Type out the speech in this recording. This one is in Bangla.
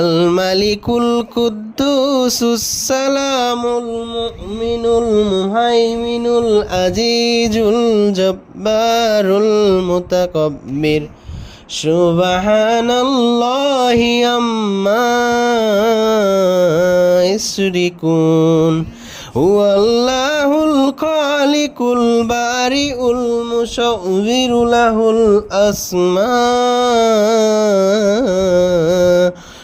আল মালিকুল কুদ্দুসুস সালামুল মুমিনুল মুহাইমিনুল আজিজুল জব্বারুল মুতাকাব্বির। সুবহানাল্লাহি আম্মা ইসরিকুন। ওয়াল্লাহুল খালিকুল বারিউল মুসাউবিরু লাহুল আসমা।